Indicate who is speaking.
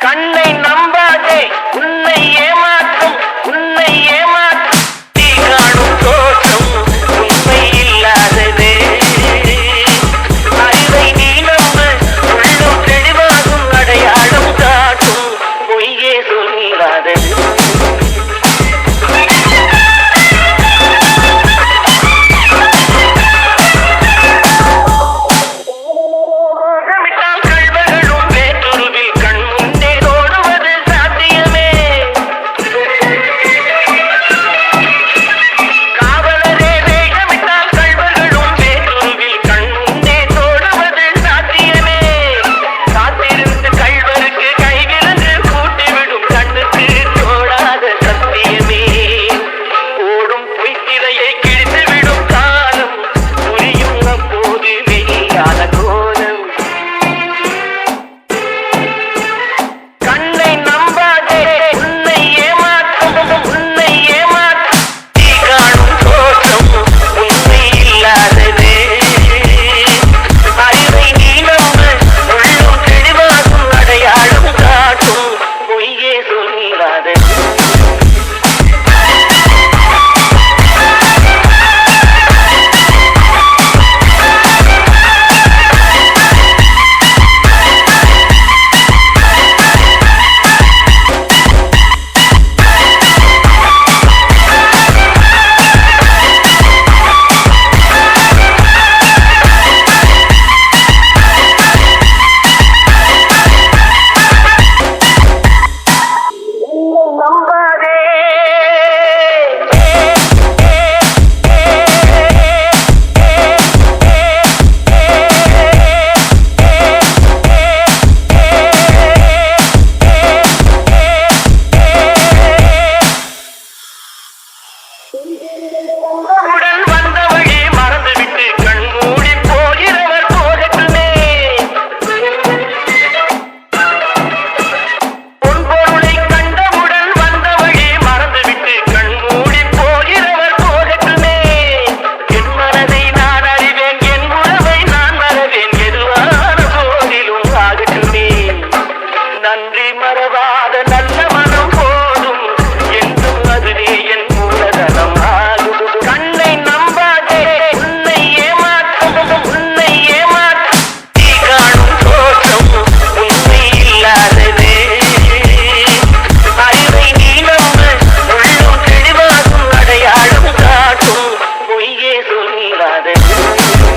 Speaker 1: கண்ணை நம்பாதே உன்னை ஏமா arriba de ti.